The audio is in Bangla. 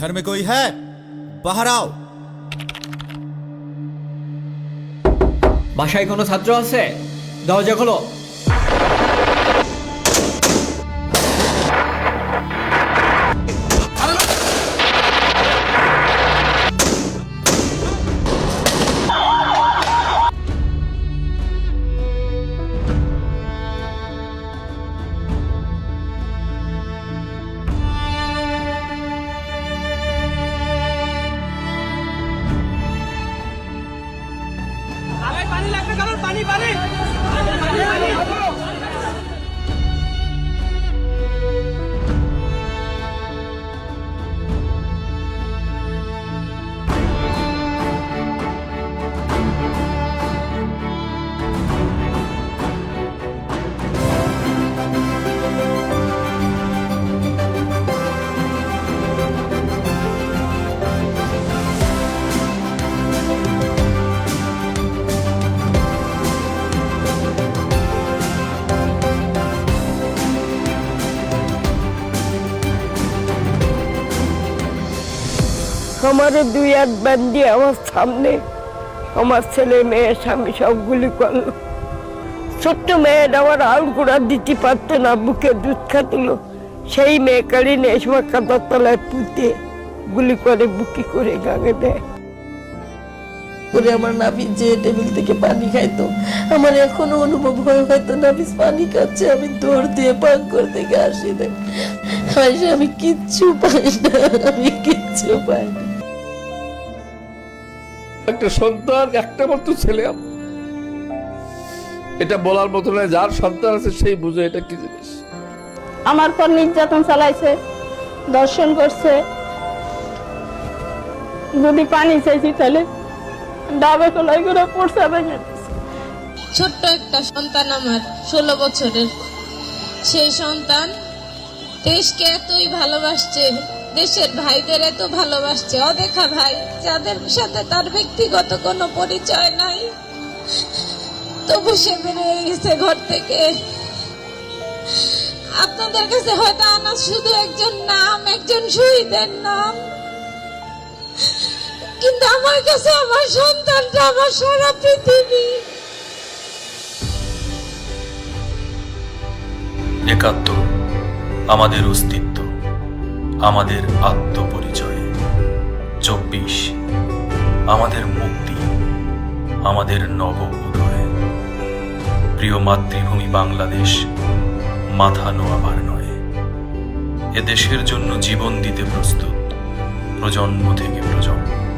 घर में कोई है बाहर आओ বাসায় কোনো ছাত্র আছে দরজা খোলো পানি লাগবে কারণ পানি পানি। আমার দুই হাত বান্ধি আমার সামনে আমার ছেলে, মেয়ে, স্বামী সব গুলি করল। ছোট্ট মেয়েটা আমার আউল কুড়া দিতে পারতো না, বুকে দুধ খাতুলো। সেই মেয়ে নিয়ে এসব কাদার তলায় পুঁতে গুলি করে বুকি করে গাঙে দেয়। করে আমার নাফিস যে টেবিল থেকে পানি খাইতো, আমার এখনও অনুভব হয়, হয়তো নাফিস পানি খাচ্ছে, আমি দৌড় দিয়ে পান করতে আসি আসে আমি কিচ্ছু পাই না, আমি কিচ্ছু পাই না একটা সন্তান একটা মাত্র ছেলে। এটা বলার মতো নয় যার সন্তান আছে সেই বুঝে এটা কি জিনিস। আমার পর নির্যাতন চালাইছে দর্শন করছে। যদি পানি চাইছি তাহলে ডাবে কলাই করে পড়ছে ভেঙে ছোট্ট একটা সন্তান আমার ষোলো বছরের। সেই সন্তান দেশকে এতই ভালোবাসছে দেশের ভাইদের এত ভালোবাসছে, অদেখা ভাই, যাদের সাথে তার ব্যক্তিগত কোনো পরিচয় নাই। তবু সে বেরিয়ে গেছে ঘর থেকে। আপনাদের কাছে হয়তো আনা শুধু একজন নাম, একজন শহীদের নাম। কিন্তু আমার কাছে আমার সন্তানটা, আমার সারা পৃথিবী। একাত্তর, আমাদের অস্তিত্ব। আমাদের আত্মপরিচয়। চব্বিশ। আমাদের মুক্তি। আমাদের নব উদয় প্রিয় মাতৃভূমি বাংলাদেশ, মাথা নোয়াবার নয়। এ দেশের জন্য জীবন দিতে প্রস্তুত। প্রজন্ম থেকে প্রজন্ম।